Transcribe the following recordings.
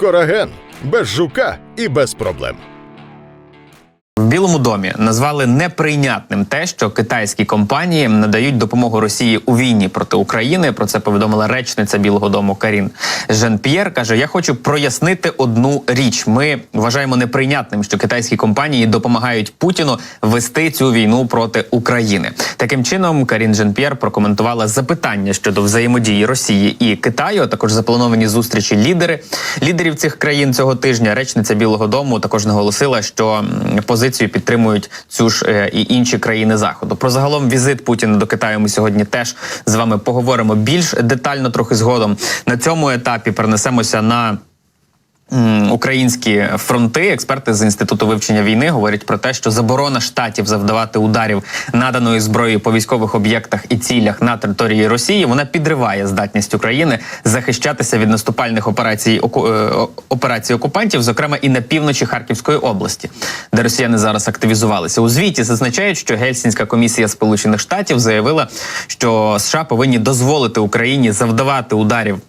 Кораген без жука і без проблем. Білому домі назвали неприйнятним те, що китайські компанії надають допомогу Росії у війні проти України. Про це повідомила речниця Білого Дому Карін Жен П'єр. каже: Я хочу прояснити одну річ. Ми вважаємо неприйнятним, що китайські компанії допомагають Путіну вести цю війну проти України. Таким чином, Карін Жен П'єр прокоментувала запитання щодо взаємодії Росії і Китаю. а Також заплановані зустрічі лідери лідерів цих країн цього тижня. Речниця Білого Дому також наголосила, що м, позицію підтримують цю ж е, і інші країни заходу. Про загалом візит Путіна до Китаю ми сьогодні теж з вами поговоримо більш детально, трохи згодом. На цьому етапі перенесемося на. Українські фронти, експерти з інституту вивчення війни говорять про те, що заборона штатів завдавати ударів наданої зброї по військових об'єктах і цілях на території Росії вона підриває здатність України захищатися від наступальних операцій е, операцій окупантів, зокрема і на півночі Харківської області, де росіяни зараз активізувалися. У звіті зазначають, що Гельсінська комісія Сполучених Штатів заявила, що США повинні дозволити Україні завдавати ударів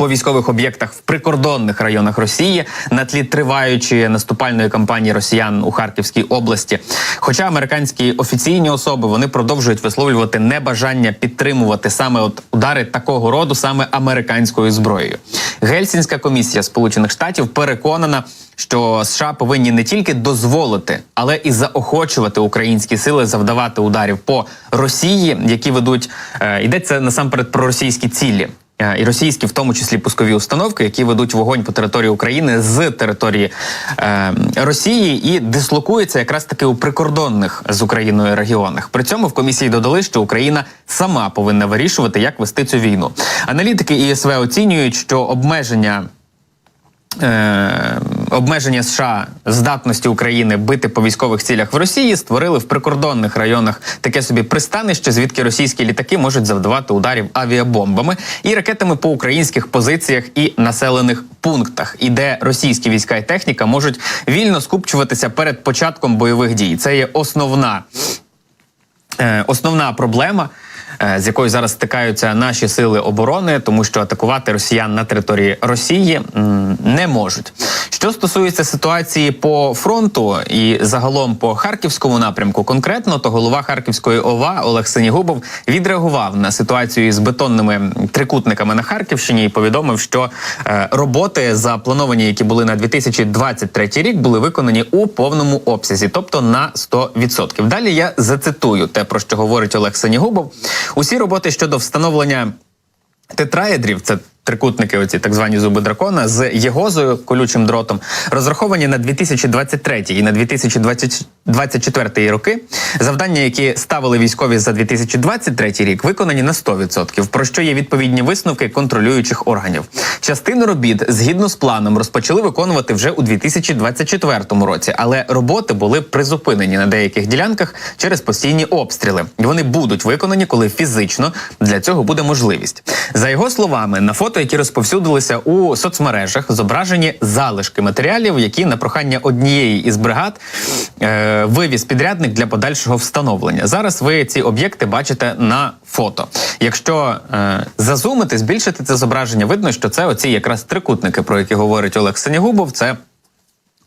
по військових об'єктах в прикордонних районах Росії на тлі триваючої наступальної кампанії Росіян у Харківській області. Хоча американські офіційні особи вони продовжують висловлювати небажання підтримувати саме от удари такого роду, саме американською зброєю. Гельсінська комісія Сполучених Штатів переконана, що США повинні не тільки дозволити, але і заохочувати українські сили завдавати ударів по Росії, які ведуть е, йдеться насамперед про російські цілі. Е, і російські, в тому числі пускові установки, які ведуть вогонь по території України з території е, Росії і дислокуються якраз таки у прикордонних з Україною регіонах. При цьому в комісії додали, що Україна сама повинна вирішувати, як вести цю війну. Аналітики ІСВ оцінюють, що обмеження. Е, обмеження США здатності України бити по військових цілях в Росії створили в прикордонних районах таке собі пристанище, звідки російські літаки можуть завдавати ударів авіабомбами і ракетами по українських позиціях і населених пунктах, і де російські війська і техніка можуть вільно скупчуватися перед початком бойових дій. Це є основна е, основна проблема. е, З якою зараз стикаються наші сили оборони, тому що атакувати росіян на території Росії не можуть. Що стосується ситуації по фронту і загалом по харківському напрямку, конкретно то голова Харківської ОВА Олег Синігубов відреагував на ситуацію із бетонними трикутниками на Харківщині і повідомив, що е, роботи заплановані, які були на 2023 рік, були виконані у повному обсязі, тобто на 100%. Далі я зацитую те, про що говорить Олег Синігубов. Усі роботи щодо встановлення тетраедрів, це трикутники, оці так звані зуби дракона, з єгозою колючим дротом, розраховані на 2023 і на 2024 роки. Завдання, які ставили військові за 2023 рік, виконані на 100%, про що є відповідні висновки контролюючих органів. Частину робіт згідно з планом розпочали виконувати вже у 2024 році, але роботи були призупинені на деяких ділянках через постійні обстріли. Вони будуть виконані, коли фізично для цього буде можливість. За його словами, на фото, які розповсюдилися у соцмережах, зображені залишки матеріалів, які на прохання однієї із бригад е, вивіз підрядник для подальшого встановлення. Зараз ви ці об'єкти бачите на фото. Якщо е, зазумити, збільшити це зображення, видно, що це оці якраз трикутники, про які говорить Олег Синягубов. Це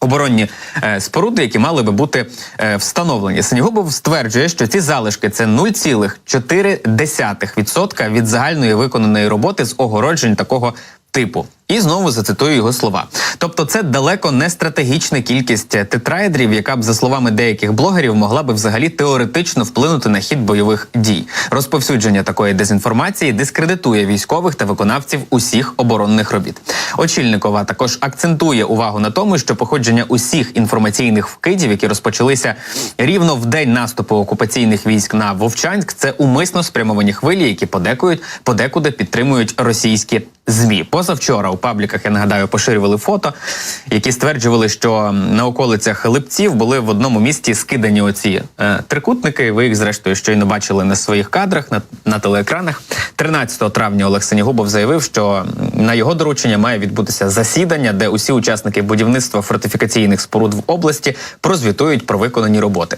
Оборонні е, споруди, які мали би бути е, встановлені. Синігубов стверджує, що ці залишки це 0,4% від загальної виконаної роботи з огороджень такого типу. І знову зацитую його слова. Тобто, це далеко не стратегічна кількість тетраедрів, яка б, за словами деяких блогерів, могла би взагалі теоретично вплинути на хід бойових дій. Розповсюдження такої дезінформації дискредитує військових та виконавців усіх оборонних робіт. Очільникова також акцентує увагу на тому, що походження усіх інформаційних вкидів, які розпочалися рівно в день наступу окупаційних військ на Вовчанськ, це умисно спрямовані хвилі, які подекують подекуди підтримують російські змі. Позавчора у пабліках я нагадаю поширювали фото, які стверджували, що на околицях Липців були в одному місті скидані оці е, трикутники. Ви їх зрештою щойно бачили на своїх кадрах на, на телеекранах. 13 травня Олег Синігубов заявив, що на його доручення має відбутися засідання, де усі учасники будівництва фортифікаційних споруд в області прозвітують про виконані роботи.